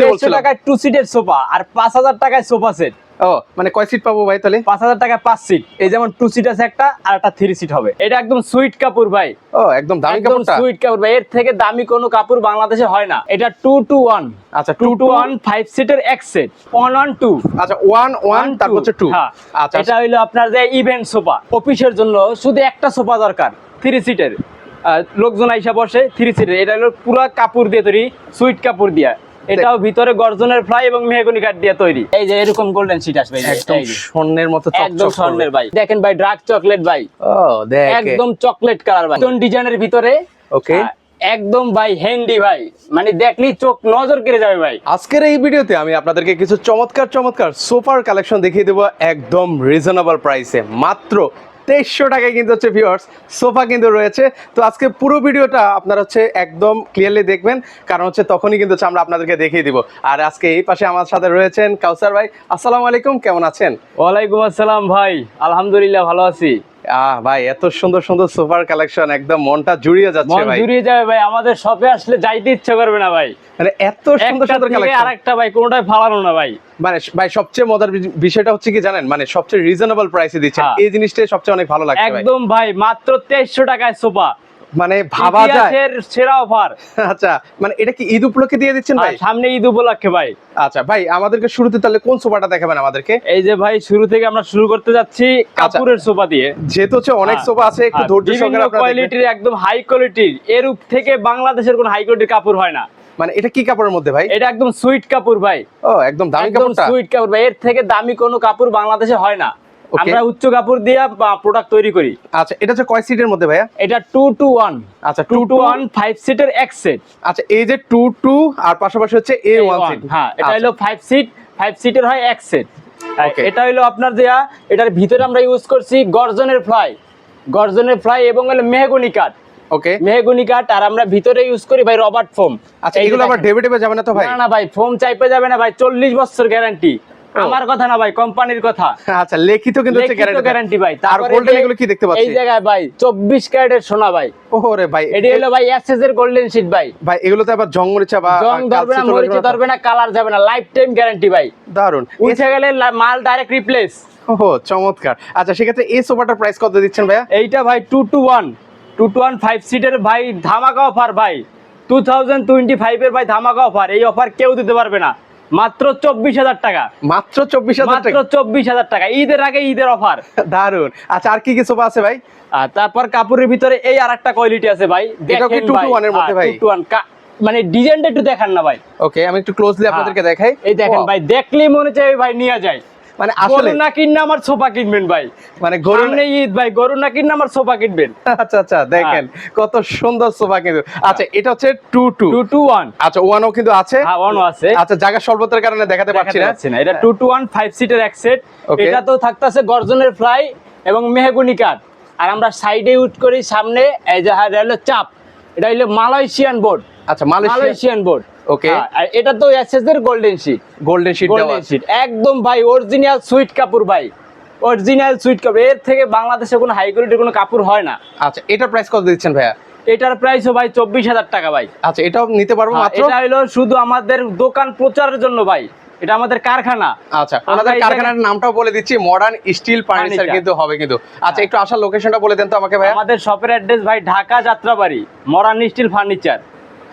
দেড়শো টাকায় টু সিটের সোফা আর পাঁচ হাজার টাকায় সোফা সেট ও মানে কয় সিট পাবো ভাই তাহলে? পাঁচ হাজার টাকায় পাঁচ সিট এই যেমন টু সিট আছে একটা আর একটা থ্রি সিট হবে। এটা একদম সুইট কাপড় ভাই। ও একদম দামি কাপড়টা? সুইট কাপড় ভাই। এর থেকে দামি কোনো কাপড় বাংলাদেশে হয় না। এটা টু টু ওয়ান আচ্ছা টু টু ওয়ান ফাইভ সিটের এক সেট ওয়ান ওয়ান টু আচ্ছা ওয়ান ওয়ান তারপর হচ্ছে টু হ্যাঁ। আচ্ছা এটা হইল আপনার যে ইভেন্ট সোফা অফিসের জন্য শুধু একটা সোফা দরকার থ্রি সিটের লোকজন আইসা বসে থ্রি সিটের এটা হলো পুরো কাপড় দিয়ে তৈরি সুইট কাপড় দিয়া। এটাও ভিতরে গর্জনের ফ্লাই এবং মেহগনি কাঠ দিয়ে তৈরি। এই যে এরকম গোল্ডেন সিট আসবে একদম স্বর্ণের মতো একদম স্বর্ণের ভাই। দেখেন ভাই ডার্ক চকলেট ভাই। ও দেখ। একদম চকলেট কালার ভাই। একদম ডিজাইনের ভিতরে? ওকে একদম ভাই হ্যান্ডি ভাই। মানে দেখলেই চোখ নজর কেড়ে যাবে ভাই। আজকের এই ভিডিওতে আমি আপনাদেরকে কিছু চমৎকার চমৎকার সোফার কালেকশন দেখিয়ে দেবো একদম রিজনেবল প্রাইসে মাত্র তেইশশো টাকায় কিন্তু হচ্ছে ভিওয়ার্স সোফা কিন্তু রয়েছে। তো আজকে পুরো ভিডিওটা আপনারা হচ্ছে একদম ক্লিয়ারলি দেখবেন, কারণ হচ্ছে তখনই কিন্তু আমরা আপনাদেরকে দেখিয়ে দিব। আর আজকে এই পাশে আমার সাথে রয়েছেন কাউসার ভাই। আসসালামু আলাইকুম, কেমন আছেন? ওয়ালাইকুম আসসালাম ভাই, আলহামদুলিল্লাহ ভালো আছি। আহ ভাই এত সুন্দর সুন্দর সোফার কালেকশন একদম মনটা জুড়িয়ে যাচ্ছে ভাই। জুড়িয়ে যাবে ভাই আমাদের শপে আসলে যাইতে ইচ্ছা করবে না ভাই। মানে এত সুন্দর সুন্দর কালেকশন। আরেকটা ভাই কোনটাই ফালানো না ভাই। মানে ভাই সবচেয়ে মজার বিষয়টা হচ্ছে কি জানেন? মানে সবচেয়ে রিজনেবল প্রাইসে দিচ্ছেন। হ্যাঁ। এই জিনিসটাই সবচেয়ে অনেক ভালো লাগছে একদম ভাই মাত্র তেইশশো টাকায় সোফা। মানে ভাবা যায়। সেরা অফার আচ্ছা মানে এটা কি ঈদ উপলক্ষে দিয়ে দিচ্ছেন ভাই? সামনে ঈদ উপলক্ষে ভাই। আচ্ছা ভাই আমাদেরকে শুরুতে তাহলে কোন সোফাটা দেখাবেন আমাদেরকে? এই যে ভাই শুরু থেকে আমরা শুরু করতে যাচ্ছি কাপুরের সোফা দিয়ে। যেহেতু হচ্ছে অনেক হ্যাঁ। সোফা আছে একটু ধৈর্য সহকারে আপনারা। কোয়ালিটির একদম হাই কোয়ালিটির এর থেকে বাংলাদেশের কোন হাই কোয়ালিটির কাপড় হয় না। মানে এটা কি কাপড়ের মধ্যে ভাই? এটা একদম সুইট কাপড় ভাই। ও একদম দামি কাপড়টা? সুইট কাপড় ভাই। এর থেকে দামি কোনো কাপড় বাংলাদেশে হয় না. আমরা উচ্চ কাপড় দিয়ে প্রোডাক্ট তৈরি করি। আচ্ছা এটা হচ্ছে কয় সিটের মধ্যে ভাইয়া? এটা টু টু ওয়ান আচ্ছা টু টু ওয়ান ফাইভ সিটের এক সেট আচ্ছা এই যে টু টু আর পাশাপাশি হচ্ছে এ ওয়ান সিট হ্যাঁ এটা হলো ফাইভ সিট ফাইভ সিটের হয় এক সেট. এটা হলো আপনার দেয়া এটার ভিতরে আমরা ইউজ করছি গর্জনের ফ্লাই গর্জনের ফ্লাই এবং হলো মেহগনি কাঠ। ওকে মেহগনি কাঠ আর আমরা ভিতরে ইউজ করি ভাই রবার্ট ফোম। আচ্ছা এগুলো আবার ডেবে ডেবে যাবে না তো ভাই? না না ভাই ফোম চাইপে যাবে না ভাই চল্লিশ বছর গ্যারান্টি আমার কথা না ভাই কোম্পানির কথা। আচ্ছা লিখিত কিন্তু হচ্ছে গ্যারান্টি ভাই। আর গোল্ডেন এগুলো কি দেখতে এই জায়গায় ভাই চব্বিশ ক্যারেটের সোনা ভাই। ওরে ভাই এটি হলো ভাই এসএস এর গোল্ডেন শিট ভাই। ভাই এগুলোতে আবার জং মরিচা বা জং ধরবে না মরিচে তো? ধরবে না কালার যাবে না লাইফ টাইম গ্যারান্টি ভাই। দারুণ উঠে গেলে মাল ডাইরেক্ট রিপ্লেস ওহো চমৎকার। আচ্ছা সেক্ষেত্রে এই সোফাটার প্রাইস কত দিচ্ছেন ভাইয়া? এইটা ভাই two two one two two one five সিটের ভাই ধামাকা অফার ভাই। টু থাউজেন্ড টোয়েন্টি ফাইভের ভাই ধামাকা অফার এই অফার কেউ দিতে পারবে না। মাত্র চব্বিশ হাজার টাকা। মাত্র চব্বিশ হাজার মাত্র চব্বিশ হাজার টাকা। ঈদের আগে ঈদের অফার। দারুণ আচ্ছা আর কি কি সোফা আছে ভাই? তারপর কাপড়ের ভিতরে এই আর একটা কোয়ালিটি আছে ভাই। দেখেন ভাই, এর মধ্যে ভাই? 2 to 1 কা- মানে ডিজাইনটা একটু দেখান না ভাই। ওকে আমি একটু ক্লোজলি আপনাদেরকে। দেখাই। এই দেখেন ভাই দেখলেই মনে চাই ভাই নিয়ে যায়। মানে আসলে না কিনলে আমার সোফা কিনবেন ভাই। মানে গরু সামনে ঈদ ভাই গরু না কিনলে আমার সোফা কিনবেন। আচ্ছা আচ্ছা দেখেন কত সুন্দর সোফা কিন্তু আচ্ছা এটা হচ্ছে two two two two one. আচ্ছা ওয়ানও কিন্তু আছে। হ্যাঁ ওয়ানও আছে। আচ্ছা জায়গা স্বল্পতার কারণে দেখাতে পারছি না। এটা টু টু ওয়ান ফাইভ সিটের এক সেট এটা তো থাকতেছে গর্জনের ফ্লাই এবং মেহগুনি কাঠ। আর আমরা সাইডে ইউজ করি সামনে এই যে হা- হলো চাপ। এটা হলো মালয়েশিয়ান বোর্ড আচ্ছা মালয়েশিয়া মালয়েশিয়ান বোর্ড Okay. আর এটা তো এসএস এর golden sheet golden sheet golden sheet একদম ভাই অরিজিনাল সুইট কাপড় ভাই। অরিজিনাল সুইট কাপড়। এর থেকে বাংলাদেশে কোনো হাই কোয়ালিটির কোনো কাপড় হয় না। আচ্ছা এটার প্রাইস কত দিচ্ছেন ভাইয়া? এটার প্রাইসও ভাই চব্বিশ হাজার টাকা ভাই। আচ্ছা এটাও নিতে পারব হ্যাঁ, মাত্র? এটা হলো শুধু আমাদের দোকান প্রচারের জন্য ভাই। এটা আমাদের কারখানা। আচ্ছা এই কারখানার নামটাও বলে দিচ্ছি মডার্ন স্টিল ফার্নিচার কিন্তু হবে কিন্তু। আচ্ছা একটু আসার লোকেশনটা বলে দেন তো আমাকে ভাইয়া। আমাদের শপের অ্যাড্রেস ভাই Dhaka Jatrabari modern steel furniture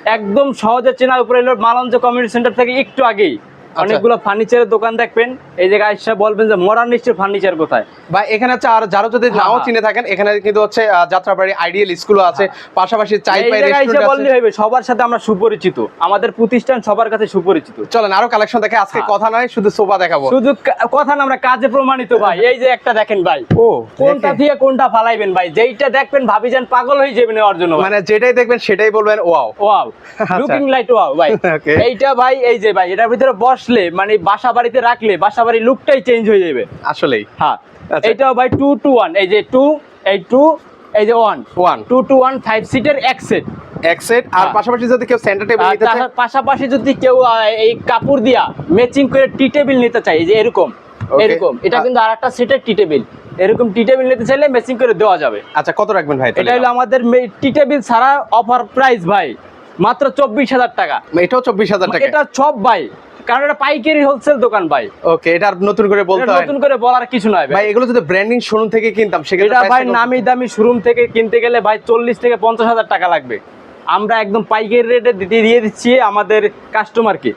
একদম সহজে চেনার উপরে এলো মালঞ্চ কমিউনিটি সেন্টার থেকে একটু আগেই। অনেকগুলো ফার্নিচারের দোকান দেখবেন। এই জায়গায় আইসা বলবেন যে মরান স্টিল ফার্নিচার কোথায়? বা এখানে হচ্ছে আর যারা যদি হ্যাঁ, নাও হ্যাঁ। চিনে থাকেন এখানে কিন্তু হচ্ছে যাত্রাবাড়ি আইডিয়াল স্কুলও আছে। পাশাপাশি চাই পাই রেস্টুরেন্ট বললে হইবে সবার সাথে আমরা সুপরিচিত। আমাদের প্রতিষ্ঠান সবার কাছে সুপরিচিত। চলেন আরও কালেকশন দেখে আজকে হ্যাঁ। কথা নয় শুধু সোফা দেখাবো। শুধু কথা না আমরা কাজে প্রমাণিত ভাই। এই যে একটা দেখেন ভাই। ও কোনটা দিয়ে কোনটা ফালাইবেন ভাই? যেইটা দেখবেন ভাবি যান পাগল হয়ে যাবেন নেওয়ার জন্য মানে যেটাই দেখবেন সেটাই বলবেন wow wow looking light wow ভাই. এইটা ভাই এই যে ভাই এটার ভিতরে বসলে মানে বাসা বাড়িতে রাখলে বাসা বাড়ির লুকটাই চেঞ্জ হয়ে যাবে। আসলেই। হ্যাঁ এটাও ভাই টু টু ওয়ান এই যে টু এই টু এই যে one one two two one five সিটের এক সেট এক সেট আর হ্যাঁ। পাশাপাশি যদি কেউ সেন্টার টেবিল নিতে চায়? পাশাপাশি যদি কেউ এই কাপড় দিয়া ম্যাচিং করে টি টেবিল নিতে এই যে এরকম এরকম। এটা কিন্তু আর একটা সেটের টি টেবিল এরকম টি টেবিল নিতে চাইলে ম্যাচিং করে দেওয়া যাবে। আচ্ছা কত রাখবেন ভাই এটা হলো আমাদের টি টেবিল ছাড়া অফার প্রাইস ভাই মাত্র চব্বিশ হাজার টাকা। এটাও চব্বিশ হাজার টাকা। এটা সব ভাই। কারণ এটা পাইকারি হোলসেল দোকান ভাই। ওকে এটা নতুন করে বলতে হয়। নতুন করে বলার কিছু নয় ভাই। ভাই এগুলো যদি ব্র্যান্ডিং শোরুম থেকে কিনতাম সেটা ভাই নামি দামি শোরুম থেকে কিনতে গেলে ভাই চল্লিশ থেকে পঞ্চাশ হাজার টাকা লাগবে। আমরা একদম পাইকারি রেটে দিয়ে দিচ্ছি আমাদের কাস্টমারকে.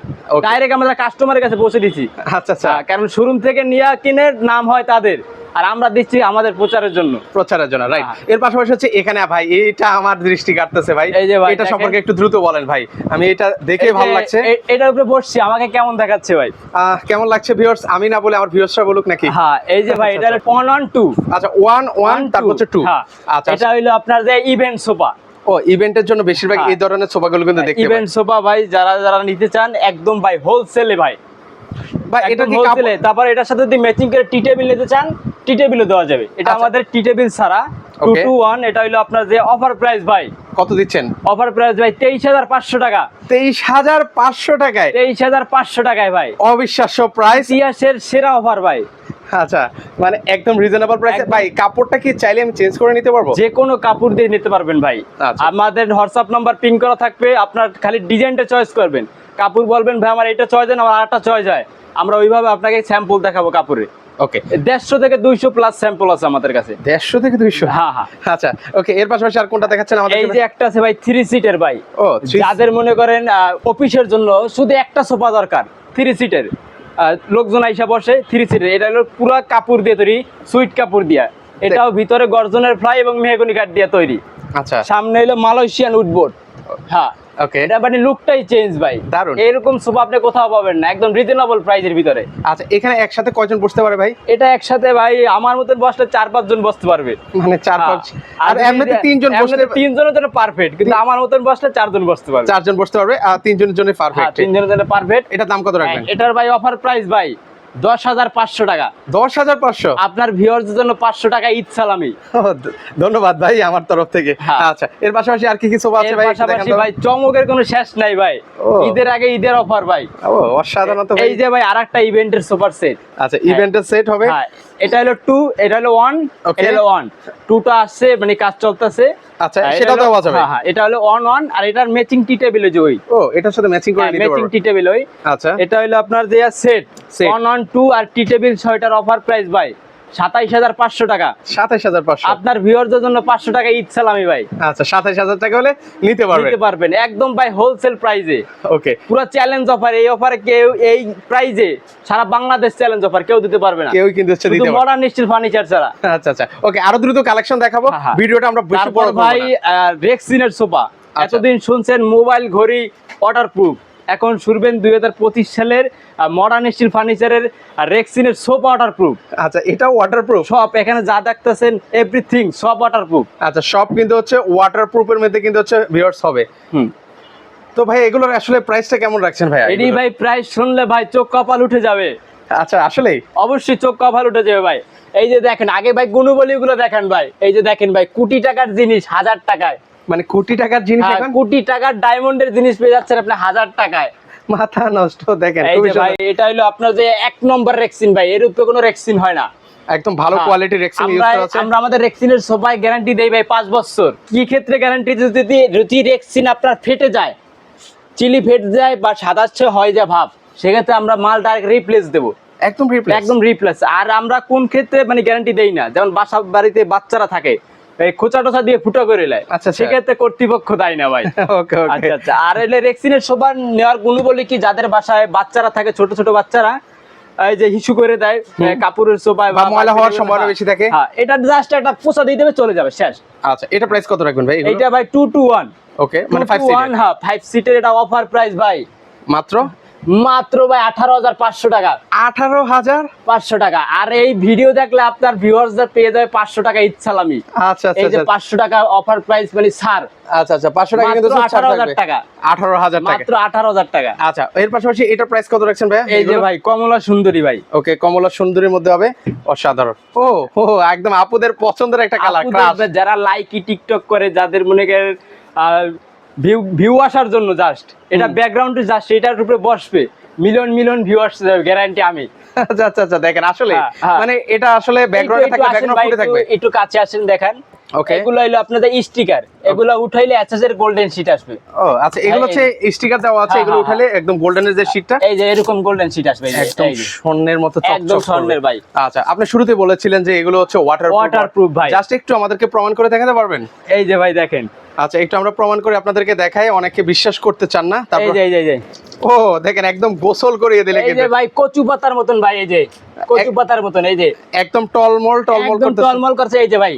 ডাইরেক্ট আমরা কাস্টমারের কাছে পৌঁছে দিচ্ছি। আচ্ছা আচ্ছা। কারণ শোরুম থেকে নিয়ে কিনে নাম হয় তাদের। আর আমরা দিচ্ছি আমাদের প্রচারের জন্য। প্রচারের জন্য রাইট হ্যাঁ। এর পাশাপাশি হচ্ছে এখানে ভাই এটা আমার দৃষ্টি কাটতেছে ভাই। এই যে ভাই, এটা সম্পর্কে একটু দ্রুত বলেন ভাই। আমি এটা দেখে ভালো লাগছে। এটার উপরে বসছি আমাকে কেমন দেখাচ্ছে ভাই? আহ, কেমন লাগছে ভিউয়ার্স আমি না বলে আমার ভিউয়ার্সরা বলুক নাকি? হ্যাঁ এই যে ভাই এটা ওয়ান অন টু আচ্ছা ওয়ান ওয়ান তারপর হচ্ছে টু হ্যাঁ। আচ্ছা এটা হইল আপনার যে ইভেন্ট সোফা ও ইভেন্টের জন্য বেশিরভাগ হ্যাঁ। এই ধরনের সোফাগুলো কিন্তু দেখতে ইভেন্ট সোফা ভাই যারা যারা নিতে চান একদম ভাই হোলসেলে ভাই। ভাই এটা কি হোলসেলে তারপর এটার সাথে যদি ম্যাচিং করে টি টেবিল নিতে চান টি টেবিলও দেওয়া যাবে। এটা আচ্ছা। আমাদের টি টেবিল ছাড়া। টু টু ওয়ান এটা হইল আপনার যে অফার প্রাইস ভাই। কত দিচ্ছেন? অফার প্রাইস ভাই তেইশ হাজার পাঁচশো টাকা। তেইশ হাজার পাঁচশো টাকায়? তেইশ হাজার পাঁচশো টাকায় ভাই। অবিশ্বাস্য প্রাইস ইতিহাসের সেরা অফার ভাই। আচ্ছা মানে একদম রিজনেবল প্রাইসে ভাই কাপড়টা কি চাইলে আমি চেঞ্জ করে নিতে পারব? যে কোনো কাপড় দিয়ে নিতে পারবেন ভাই। আচ্ছা। আমাদের হোয়াটসঅ্যাপ নাম্বার পিন করা থাকবে আপনার খালি ডিজাইনটা চয়েস করবেন। কাপড় বলবেন ভাই আমার এটা চয়েস দেন আমার আরেকটা চয়েস হয় আমরা ওইভাবে আপনাকে স্যাম্পল দেখাবো কাপড়ে। ওকে দেড়শো থেকে দুইশো প্লাস স্যাম্পল আছে আমাদের কাছে। দেড়শো থেকে দুইশো? হ্যাঁ হ্যাঁ। আচ্ছা ওকে এর পাশাপাশি আর কোনটা দেখাচ্ছেন আমাদের এই যে একটা আছে ভাই থ্রি সিটের ভাই। ও যাদের মনে করেন অফিসের জন্য শুধু একটা সোফা দরকার থ্রি সিটের লোকজন আইসা বসে থ্রি সিটের। এটা হলো পুরো কাপড় দিয়ে তৈরি সুইট কাপড় দিয়া। এটাও ভিতরে গর্জনের ফ্লাই এবং মেহগনি কাঠ দিয়ে তৈরি। আচ্ছা। সামনে হলো মালয়েশিয়ান উডবোর্ড হ্যাঁ ওকে এটা মানে লুকটাই চেঞ্জ ভাই। দারুণ। এরকম সোফা আপনি কোথাও পাবেন না একদম রিজনেবল প্রাইসের ভিতরে। আচ্ছা এখানে একসাথে কয়জন বসতে পারে ভাই? এটা একসাথে ভাই আমার মতন বসলে চার পাঁচ জন বসতে পারবে। মানে চার হ্যাঁ। পাঁচ আর এমনিতে তিনজন এমনিতে তিনজনের জন্য পারফেক্ট কিন্তু আমার মতন বসলে চারজন বসতে পারবে। চারজন বসতে পারবে আর তিনজনের জন্য হ্যাঁ পারফেক্ট তিনজনের জন্য পারফেক্ট এটার দাম কত রাখবেন? এটার ভাই অফার প্রাইস ভাই দশ হাজার পাঁচশো টাকা। দশ হাজার পাঁচশো? আপনার ভিউয়ারদের জন্য পাঁচশো টাকা ঈদ সালামি। ধন্যবাদ ভাই আমার তরফ থেকে। হ্যাঁ। আচ্ছা এর পাশাপাশি আর কি কিছু আছে ভাই? পাশাপাশি ভাই চমকের কোনো শেষ নাই ভাই। ঈদের আগে ঈদের অফার ভাই। অসাধারণ এই যে ভাই আরেকটা ইভেন্টের সুপার সেট আচ্ছা ইভেন্টের সেট হবে। হ্যাঁ। এটা হলো টু এটা হলো ওয়ান. এটা হলো ওয়ান টুটা আসছে মানে কাজ চলতেছে। আচ্ছা সেটা তো আওয়াজ হ্যাঁ হ্যাঁ এটা হলো ওয়ান ওয়ান আর এটার ম্যাচিং টি টেবিল যে ওই। ও এটার সাথে ম্যাচিং করে নিতে ম্যাচিং পারব টি টেবিল ওই। আচ্ছা। এটা হলো আপনার যে সেট. ওয়ান ওয়ান টু আর টি টেবিল ছয়টার অফার প্রাইস ভাই সাতাইশ হাজার পাঁচশো টাকা। সাতাইশ হাজার পাঁচশো। আপনার ভিউয়ারদের জন্য পাঁচশো টাকা ঈদ সালামি ভাই। আচ্ছা সাতাইশ হাজার টাকা হলে নিতে পারবেন। নিতে পারবেন একদম ভাই হোলসেল প্রাইজে ওকে। পুরো চ্যালেঞ্জ অফার এই অফারে কেউ এই প্রাইজে সারা বাংলাদেশ চ্যালেঞ্জ অফার কেউ দিতে পারবে না। কেউ কিন্তু দিতে মডার্ন স্টিল ফার্নিচার ছাড়া। আচ্ছা আচ্ছা। ওকে আরও দ্রুত কালেকশন দেখাবো। হ্যাঁ, হ্যাঁ। ভিডিওটা আমরা বেশি বড় ভাই না। রেক্সিনের সোফা আচ্ছা। এতদিন শুনছেন মোবাইল ঘড়ি ওয়াটার প্রুফ এখন শুনবেন দুই হাজার পঁচিশ সালের মডার্ন স্টিল ফার্নিচারের রেক্সিনের সোফা ওয়াটার প্রুফ আচ্ছা এটাও ওয়াটারপ্রুফ সব এখানে যা দেখতেছেন এভরিথিং সব ওয়াটার প্রুফ আচ্ছা সব কিন্তু হচ্ছে ওয়াটারপ্রুফের মধ্যে কিন্তু হচ্ছে ভিউয়ার্স হবে। হুম। তো ভাই এগুলোর আসলে প্রাইসটা কেমন রাখছেন ভাই? এটি ভাই প্রাইস শুনলে ভাই চোখ কপাল উঠে যাবে। আচ্ছা আসলেই অবশ্যই চোখ কপাল উঠে যাবে ভাই। এই যে দেখেন আগে ভাই গুণবলী গুলো দেখেন ভাই। এই যে দেখেন ভাই কোটি টাকার জিনিস হাজার টাকায়। মানে কোটি টাকার জিনিস হ্যাঁ, এখন? কোটি টাকার ডায়মন্ডের জিনিস পেয়ে যাচ্ছেন আপনি হাজার টাকায়। মাথা নষ্ট দেখেন এই ভাই এটা হলো আপনার যে এক নম্বর রেক্সিন ভাই এর উপরে কোনো রেক্সিন হয় না। একদম ভালো। কোয়ালিটির এক্সিন ইউজ করা আছে আমরা আমাদের রেক্সিনের সবাই গ্যারান্টি দেই ভাই পাঁচ বছর। কি ক্ষেত্রে গ্যারান্টি যদি যদি রেক্সিন আপনার ফেটে যায় চিলি ফেটে যায় বা সাদাচ্ছে হয় যা ভাব সেক্ষেত্রে আমরা মাল ডাইরেক্ট রিপ্লেস দেবো। একদম রিপ্লেস একদম রিপ্লেস আর আমরা কোন ক্ষেত্রে মানে গ্যারান্টি দেই না? যেমন বাসা বাড়িতে বাচ্চারা থাকে এই খোঁচা টোচা দিয়ে ফুটো করে নেয় আচ্ছা, আচ্ছা। সেক্ষেত্রে কর্তৃপক্ষ দেয় না ভাই। ওকে ওকে। আচ্ছা আচ্ছা। আর এলে রেক্সিনের সবার নেওয়ার গুণ বলি কি যাদের বাসায় বাচ্চারা থাকে ছোট ছোট বাচ্চারা এই যে হিসু করে দেয় কাপড়ের সোপায় বা ময়লা হওয়ার সম্ভাবনা বেশি থাকে। হ্যাঁ এটা জাস্ট একটা পোষা দিয়ে দেবে চলে যাবে শেষ। আচ্ছা এটা প্রাইস কত রাখবেন ভাই এইটা ভাই টু টু ওয়ান ওকে মানে 5 ওয়ান হ্যাঁ ফাইভ সিটের এটা অফার প্রাইস ভাই। মাত্র? মাত্র ভাই আঠারো হাজার পাঁচশো টাকা। আঠারো হাজার পাঁচশো টাকা। আর এই ভিডিও দেখলে আপনার ভিউয়ার্সদের পেয়ে যাবে পাঁচশো টাকা ইচ্ছালামি। আচ্ছা আচ্ছা এই যে আচ্ছা। পাঁচশো টাকা অফার প্রাইস মানে আচ্ছা আচ্ছা পাঁচশো টাকা কিন্তু মাত্র ছাড় 18,000 থাকবে। টাকা। 18,000 টাকা। মাত্র আঠারো হাজার টাকা। আচ্ছা এর পাশাপাশি এটার প্রাইস কত রাখছেন ভাই? এই যে ভাই কমলা সুন্দরী ভাই। ওকে কমলা সুন্দরীর মধ্যে হবে। অসাধারণ। ও ও একদম আপুদের পছন্দের একটা কালার যারা লাইকি টিকটক করে যাদের মনে করেন ভিউ ভিউ আসার জন্য জাস্ট এটা ব্যাকগ্রাউন্ড জাস্ট এটার উপরে বসবে। মিলিয়ন মিলিয়ন ভিউয়ার্স গ্যারান্টি আমি। আচ্ছা আচ্ছা আচ্ছা দেখেন আসলে হ্যাঁ, হ্যাঁ। মানে এটা আসলে ব্যাকগ্রাউন্ডে থাকে থাকলে ব্যাকগ্রাউন্ড ফুটে থাকবে। একটু কাছে আসেন দেখেন। ওকে এগুলো হলো আপনাদের স্টিকার এগুলো উঠাইলে এসএস এর গোল্ডেন শীট আসবে। ও আচ্ছা এগুলো হচ্ছে স্টিকার দেওয়া আছে হ্যাঁ, এগুলো হ্যাঁ, উঠালে একদম গোল্ডেনের যে শীটটা এই যে এরকম গোল্ডেন শীট আসবে একদম স্বর্ণের মতো চকচক একদম স্বর্ণের ভাই। আচ্ছা আপনি শুরুতে বলেছিলেন যে এগুলো হচ্ছে ওয়াটার Waterproof ভাই। জাস্ট একটু আমাদেরকে প্রমাণ করে দেখাতে পারবেন? এই যে ভাই দেখেন। আচ্ছা একটু আমরা প্রমাণ করে আপনাদেরকে দেখাই অনেকে বিশ্বাস করতে চান না তারপর এই যে, এই যে ও দেখেন একদম গোসল করিয়ে দিলে এই যে ভাই কচু পাতার মতন ভাই এই যে। কচু পাতার মতন এই যে। একদম টলমল টলমল একদম টলমল করছে এই যে ভাই।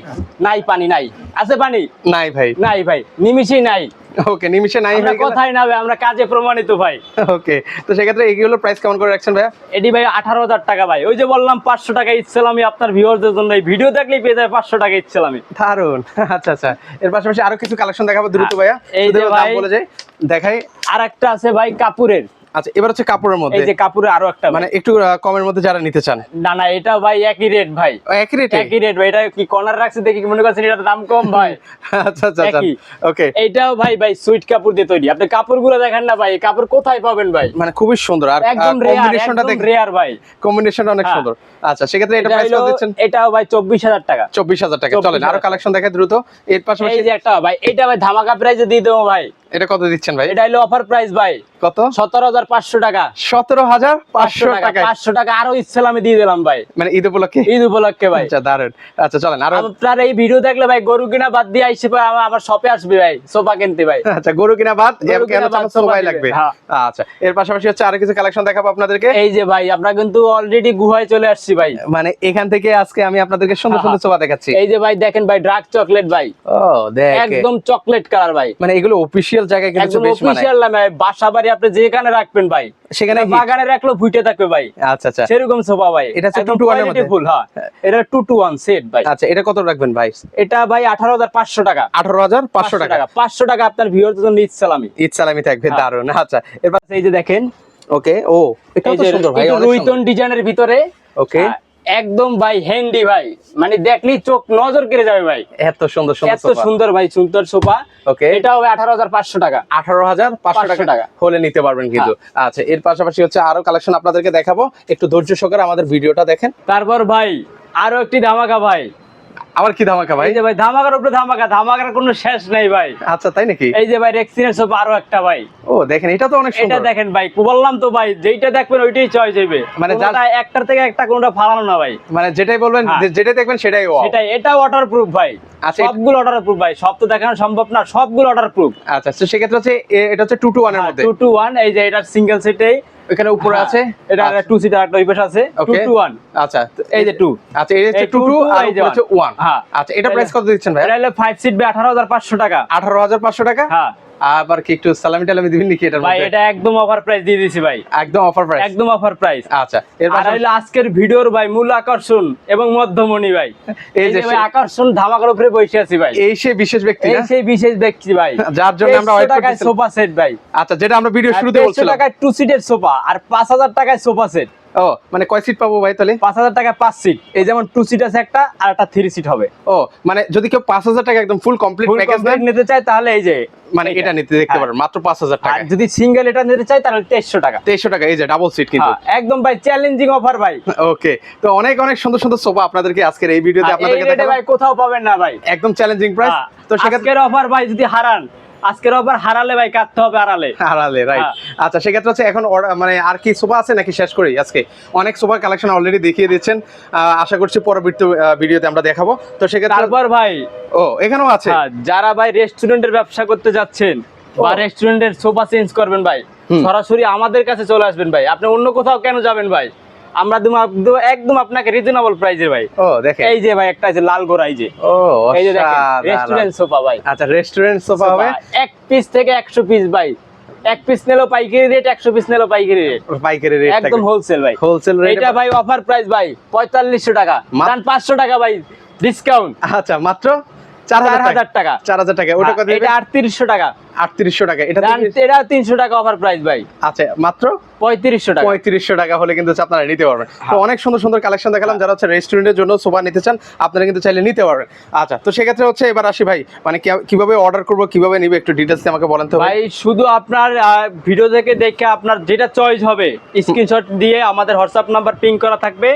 নাই পানি নাই। আছে পানি? নাই ভাই। নাই ভাই নিমিষই নাই। ওকে নিমিশে নাই ভাই কথাই না ভাই, আমরা কাজে প্রমাণিত ভাই। ওকে তো সেক্ষেত্রে এগুলো প্রাইস কেমন করে রাখছেন ভাই এটি ভাই আঠারো হাজার টাকা ভাই। ওই যে বললাম পাঁচশো টাকা ইচ্ছিলাম আমি আপনার ভিউয়ারদের জন্য। এই ভিডিও দেখলেই পেয়ে যায় পাঁচশো টাকা ইচ্ছিলাম। আমি দারুণ আচ্ছা আচ্ছা। এর পাশাপাশি আরও কিছু কালেকশন দেখাবো দ্রুত ভাইয়া। এই যে ভাই- বলে যাই। দেখাই। আর একটা আছে ভাই কাপুরের। আচ্ছা এবার হচ্ছে কাপড়ের এই মধ্যে যে কাপুরের আরও একটা মানে একটু কমের মধ্যে যারা নিতে চান। না না এটা ভাই একই রেট ভাই। একই রেটে একই রেট ভাই এটা কি কর্নার রাখছে দেখি মনে করছেন? এটার দাম কম ভাই। আচ্ছা আচ্ছা আচ্ছা। ওকে এইটাও ভাই ভাই সুইট কাপড় দিয়ে তৈরি। আপনি কাপড়গুলো দেখেন না ভাই কাপড় কোথায় পাবেন ভাই? মানে খুবই সুন্দর। আর কম্বিনেশনটা দেখ রেয়ার ভাই। কম্বিনেশনটা অনেক হ্যাঁ। সুন্দর। আচ্ছা সেক্ষেত্রে এটা এটা প্রাইস কত দিচ্ছেন? এটাও ভাই চব্বিশ হাজার টাকা। চব্বিশ হাজার টাকা। চলেন 24,000 আরও কালেকশন দেখায় দ্রুত। এর পাশাপাশি এই যে একটা ভাই এটা ভাই ধামাকা প্রাইসে দিয়ে দেবো ভাই। এটা কত দিচ্ছেন ভাই? এটা হলো অফার প্রাইস ভাই। কত? সতেরো হাজার পাঁচশো টাকা। সতেরো হাজার পাঁচশো টাকা পাঁচশো টাকা আরও ইসলামে দিয়ে দিলাম ভাই। মানে ঈদ উপলক্ষে? ঈদ উপলক্ষে ভাই। আচ্ছা দারুণ আচ্ছা চলেন আরও আপনার এই ভিডিও দেখলে ভাই গরু কিনা বাদ দিয়ে আইসে ভাই আমার- শপে আসবে ভাই সোফা কিনতে ভাই। আচ্ছা গরু কিনা বাদ গরু কেন কিনা বাদ সোফা সবাই লাগবে। হ্যাঁ। আচ্ছা এর পাশাপাশি হচ্ছে আরও কিছু কালেকশন দেখাবো আপনাদেরকে। এই যে ভাই আমরা কিন্তু অলরেডি গুহায় চলে আসছি ভাই। মানে এখান থেকে আজকে আমি আপনাদেরকে সুন্দর সুন্দর সোফা দেখাচ্ছি। এই যে ভাই দেখেন ভাই ড্রাগ চকলেট ভাই। ও দেখ। একদম চকলেট কালার ভাই। মানে এগুলো অফিসিয়াল জায়গায় কিন্তু বেশ মানে অফিসিয়াল নামে বাসা বাড়ি আপনি যেখানে রাখবেন ভাই সেখানে বাগানে রাখলেও ফুটে থাকবে ভাই। আচ্ছা আচ্ছা। সেরকম সোফা ভাই। এটা হচ্ছে একদম 2 to 1 এর মধ্যে? ফুল হ্যাঁ। এটা টু টু ওয়ান সেট ভাই। আচ্ছা এটা কত রাখবেন ভাই? এটা ভাই আঠারো হাজার পাঁচশো টাকা। আঠারো হাজার পাঁচশো টাকা। পাঁচশো টাকা আপনার ভিউয়ারদের জন্য ঈদ সালামি। থাকবে হ্যাঁ। দারুণ আচ্ছা এরপর এই যে দেখেন। ওকে ও এই তো সুন্দর ভাই রুইতন ডিজাইনের ভিতরে ওকে হ্যাঁ, একদম ভাই হ্যান্ডি ভাই। মানে দেখলি চোখ নজর কেড়ে যাবে ভাই। এত সুন্দর সুন্দর এত সুন্দর ভাই সুন্দর সোফা। ওকে এটা হবে আঠারো হাজার পাঁচশো টাকা। আঠারো হাজার পাঁচশো টাকা টাকা। হলে নিতে পারবেন কিন্তু। আচ্ছা এর পাশাপাশি হচ্ছে আরও কালেকশন আপনাদেরকে দেখাবো। একটু ধৈর্য সহকারে আমাদের ভিডিওটা দেখেন। তারপর ভাই আরও একটি ধামাকা ভাই। আবার কি ধামাকা ভাই? এই যে ভাই ধামাকার উপরে ধামাকা ধামাকার কোনো শেষ নাই ভাই। আচ্ছা তাই নাকি? এই যে ভাই রেক্সিনের সোফা আরও একটা ভাই। ও দেখেন এটা তো অনেক সুন্দর। এটা দেখেন ভাই বললাম তো ভাই যেইটা দেখবেন ওইটাই চয়েস হইবে। মানে মানে যা- একটার থেকে একটা কোনটা ফালানো না ভাই। মানে যেটাই বলবেন হ্যাঁ। যে- যেটাই দেখবেন সেটাই ও সেটাই এটা ওয়াটার প্রুফ ভাই। আচ্ছা, সবগুলো ওয়াটার প্রুফ ভাই সব তো দেখানো সম্ভব না সবগুলো ওয়াটার প্রুফ আচ্ছা তো সেক্ষেত্রে হচ্ছে এটা হচ্ছে টু টু ওয়ানের মধ্যে। টু টু ওয়ান এই যে এটা সিঙ্গেল সিটেই এখানে উপরে আছে। এটা টু সিটার একটা ওই পাশে আছে। টু টু ওয়ান আচ্ছা। এই যে টু আচ্ছা এই হচ্ছে টু টু আর এই যে হচ্ছে ওয়ান হ্যাঁ। আচ্ছা এটা এটা- প্রাইস কত দিচ্ছেন ভাই এটা হলো ফাইভ সিট বা আঠারো হাজার পাঁচশো টাকা। আঠারো হাজার পাঁচশো টাকা? হ্যাঁ। আবার কি একটু সালামি টালামি দিবেন নাকি এটার ভাই এটা একদম অফার প্রাইস দিয়ে দিছি ভাই। একদম অফার প্রাইস একদম অফার প্রাইস আচ্ছা এর আর পাশাপাশি হইল আজকের ভিডিওর ভাই মূল আকর্ষণ এবং মধ্যমণি ভাই। এই যে ভাই আকর্ষণ ধামাকার উপরে বসে আছি ভাই। এই সেই বিশেষ ব্যক্তি এই সেই বিশেষ ব্যক্তি ভাই। যার জন্য আমরা wait টাকায় সোফা সেট ভাই। আচ্ছা যেটা আমরা ভিডিও শুরুতে বলছিলাম। টাকায় টু সিটের সোফা আর পাঁচ হাজার টাকায় সোফা সেট ও মানে কয় সিট পাবো ভাই তাহলে? পাঁচ হাজার টাকায় পাঁচ সিট এই যেমন টু সিট আছে একটা আর একটা থ্রি সিট হবে। ও মানে যদি কেউ পাঁচ হাজার টাকা একদম ফুল কমপ্লিট প্যাকেজ নিতে চায় তাহলে এই যে মানে এটা নিতে দেখতে হ্যাঁ। পারেন মাত্র পাঁচ হাজার টাকা যদি সিঙ্গেল এটা নিতে চায় তাহলে তেইশশো টাকা। তেইশশো টাকা এই যে ডাবল সিট কিন্তু। হ্যাঁ, একদম ভাই চ্যালেঞ্জিং অফার ভাই। ওকে তো অনেক অনেক সুন্দর সুন্দর সোফা আপনাদেরকে আজকের এই ভিডিওতে আর এই আপনাদেরকে দেখাবো। ভাই কোথাও পাবেন না ভাই। একদম চ্যালেঞ্জিং প্রাইস হ্যাঁ, তো সেক্ষেত্রে অফার ভাই যদি হারান আজকের অফার হারালে ভাই কাটতে হবে আড়ালে। হারালে রাইট হ্যাঁ। আচ্ছা সেক্ষেত্রে হচ্ছে এখন মানে আর কি সোফা আছে নাকি শেষ করি আজকে? অনেক সোফার কালেকশন অলরেডি দেখিয়ে দিচ্ছেন। আশা করছি পরবর্তী ভিডিওতে আমরা দেখাবো। তো সেক্ষেত্রে তারপর ভাই ও এখানেও আছে। হ্যাঁ, যারা ভাই রেস্টুরেন্টের ব্যবসা করতে যাচ্ছেন বা। রেস্টুরেন্টের সোফা চেঞ্জ করবেন ভাই সরাসরি আমাদের কাছে চলে আসবেন ভাই। আপনি অন্য কোথাও কেন যাবেন ভাই? আমরা একদম আপনাকে রিজনেবল প্রাইসের ভাই। ও দেখেন। এই যে ভাই একটা আছে লাল গোড়া এই যে। ও এই যে দেখেন রেস্টুরেন্ট সোফা ভাই। আচ্ছা রেস্টুরেন্ট সোফা হবে? এক পিস থেকে একশো পিস ভাই। এক পিস নিলো পাইকারি রেট একশো পিস নিলো পাইকারি রেট পাইকারি রেট একদম হোলসেল ভাই। হোলসেল রেট এটা ভাই অফার প্রাইস ভাই পঁয়তাল্লিশশো টাকা। মা- দান পাঁচশো টাকা ভাই ডিসকাউন্ট আচ্ছা মাত্র? চার চার হাজার হাজার টাকা। চার হাজার টাকা। ওটা কত হ্যাঁ, এটা টাকা। আটত্রিশশো টাকা। এটা টাকা অফার প্রাইস ভাই। আচ্ছা মাত্র? পঁয়ত্রিশশো টাকা। পঁয়ত্রিশশো টাকা হলে কিন্তু আপনারা নিতে পারবেন। তো হ্যাঁ। অনেক সুন্দর সুন্দর কালেকশন দেখালাম যারা হচ্ছে রেস্টুরেন্টের জন্য সোফা নিতে চান আপনারা কিন্তু চাইলে নিতে পারবেন। আচ্ছা তো সেক্ষেত্রে হচ্ছে এবার আসি ভাই মানে কীভাবে অর্ডার করব কীভাবে নিবে একটু ডিটেলস আমাকে বলেন তো ভাই। ভাই শুধু আপনার ভিডিও থেকে দেখে আপনার যেটা চয়েস হবে স্ক্রিনশট দিয়ে আমাদের হোয়াটসঅ্যাপ নাম্বার পিং করা থাকবে।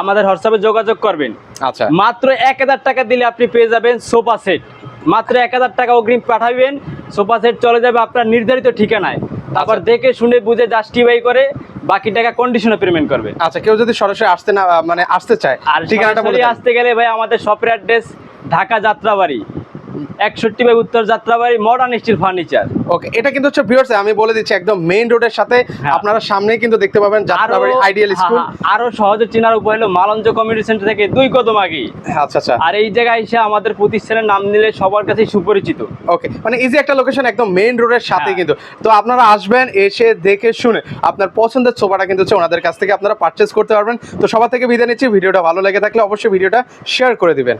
আমাদের হোয়াটসঅ্যাপে যোগাযোগ করবেন। আচ্ছা। মাত্র এক হাজার টাকা দিলে আপনি পেয়ে যাবেন সোফা সেট। মাত্র এক হাজার টাকা অগ্রিম পাঠাবেন সোফা সেট চলে যাবে আপনার নির্ধারিত ঠিকানায়। তারপর আচ্ছা। দেখে শুনে বুঝে জাস্টিফাই করে বাকি টাকা কন্ডিশনে পেমেন্ট করবে। আচ্ছা কেউ যদি সরাসরি আসতে না মানে আসতে চায় আর ঠিকানাটা বলে আসতে গেলে ভাই আমাদের শপের অ্যাড্রেস ঢাকা যাত্রাবাড়ি। একষট্টি বাই উত্তর Jatrabari modern steel furniture okay এটা কিন্তু হচ্ছে ভিউয়ার্স আমি বলে দিচ্ছি একদম মেইন রোডের সাথে হ্যাঁ। আপনারা সামনেই কিন্তু দেখতে পাবেন যাত্রাবাড়ি আইডিয়াল হ্যাঁ, স্কুল আরও সহজে চেনার উপায় হলো মালঞ্জ কমিউনিটি সেন্টার থেকে দুই কদম আগেই আচ্ছা আচ্ছা। আর এই জায়গায় এসে আমাদের প্রতিষ্ঠানের নাম নিলে সবার কাছে সুপরিচিত। ওকে মানে ইজি একটা লোকেশন একদম মেইন রোডের সাথে হ্যাঁ। কিন্তু। তো আপনারা আসবেন এসে দেখে শুনে আপনার পছন্দের সোফাটা কিন্তু হচ্ছে ওনাদের কাছ থেকে আপনারা পারচেস করতে পারবেন। তো সবার থেকে বিদায় নিচ্ছি ভিডিওটা ভালো লেগে থাকলে অবশ্যই ভিডিওটা শেয়ার করে দিবেন।